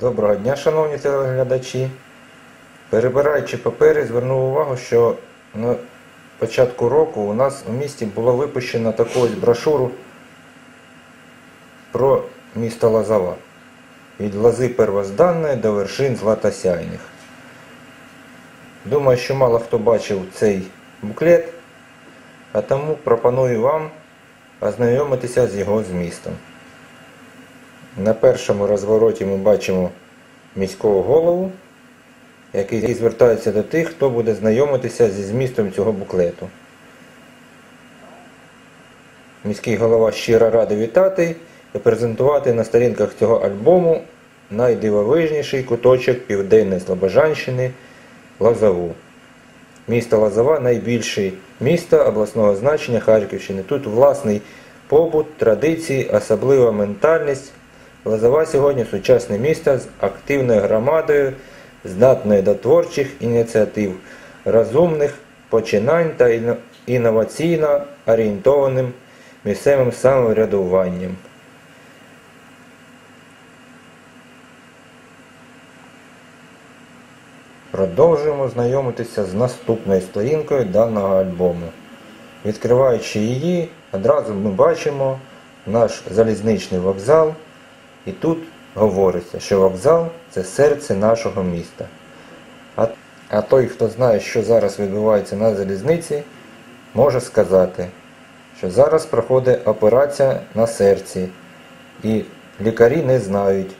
Доброго дня, шановні телеглядачі. Перебираючи папери, звернув увагу, що на початку року у нас у місті було випущено таку ось брошуру про місто Лозова. Від лози первозданної до вершин златосяйних. Думаю, що мало хто бачив цей буклет, а тому пропоную вам ознайомитися з його змістом. На першому розвороті ми бачимо міського голову, який звертається до тих, хто буде знайомитися зі змістом цього буклету. Міський голова щиро радий вітати і презентувати на сторінках цього альбому найдивовижніший куточок Південної Слобожанщини Лозову. Місто Лозова найбільше місто обласного значення Харківщини. Тут власний побут, традиції, особлива ментальність. Лозова сьогодні сучасне місто з активною громадою, здатною до творчих ініціатив, розумних починань та інноваційно орієнтованим місцевим самоврядуванням. Продовжуємо знайомитися з наступною сторінкою даного альбому. Відкриваючи її, одразу ми бачимо наш залізничний вокзал, і тут говориться, що вокзал це серце нашого міста. А, а той, хто знає, що зараз відбувається на залізниці, може сказати, що зараз проходить операція на серці, і лікарі не знають,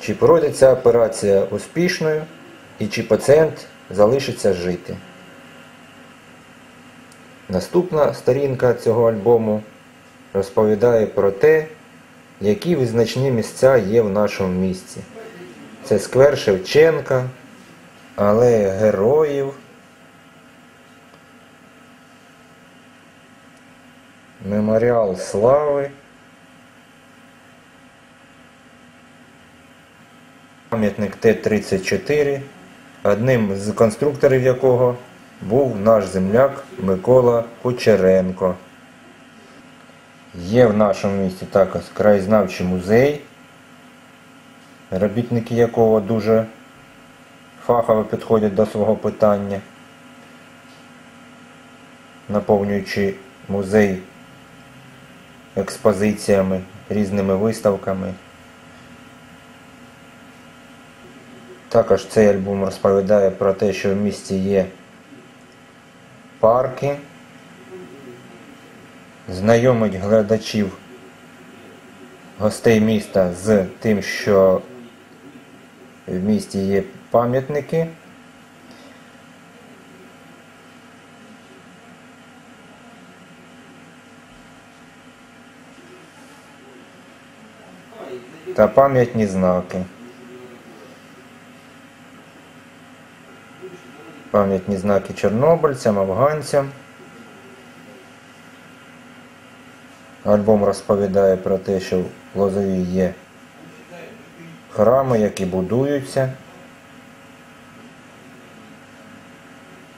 чи пройде ця операція успішною і чи пацієнт залишиться жити. Наступна сторінка цього альбому розповідає про те, які визначні місця є в нашому місті. Це сквер Шевченка, алея героїв, меморіал слави, пам'ятник Т-34, одним з конструкторів якого був наш земляк Микола Кучеренко. Є в нашому місті також краєзнавчий музей, робітники якого дуже фахово підходять до свого питання, наповнюючи музей експозиціями, різними виставками. Також цей альбом розповідає про те, що в місті є парки, знайомить глядачів, гостей міста з тим, що в місті є пам'ятники. Та пам'ятні знаки. Пам'ятні знаки чорнобильцям, афганцям. Альбом розповідає про те, що в Лозові є храми, які будуються.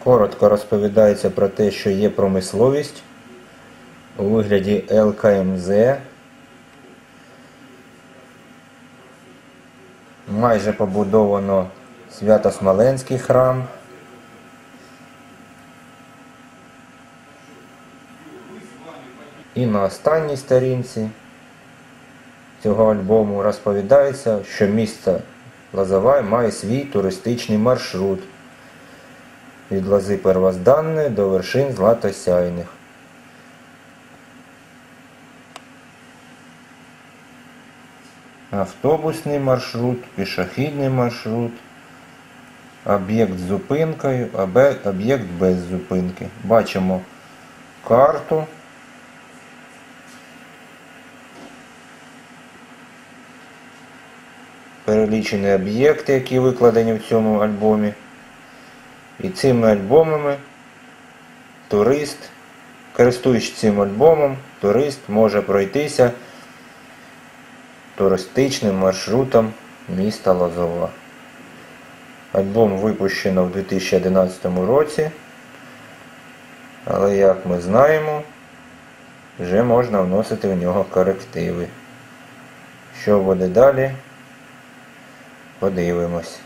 Коротко розповідається про те, що є промисловість у вигляді ЛКМЗ. Майже побудовано Свято-Смоленський храм. І на останній сторінці цього альбому розповідається, що місто Лозовай має свій туристичний маршрут від Лози Первозданної до вершин Златосяйних. Автобусний маршрут, пішохідний маршрут, об'єкт з зупинкою, об'єкт без зупинки. Бачимо карту. Перелічені об'єкти, які викладені в цьому альбомі. І цими альбомами турист, користуючись цим альбомом, турист може пройтися туристичним маршрутом міста Лозова. Альбом випущено в 2011 році, але як ми знаємо, вже можна вносити в нього корективи. Що буде далі? Подивимось.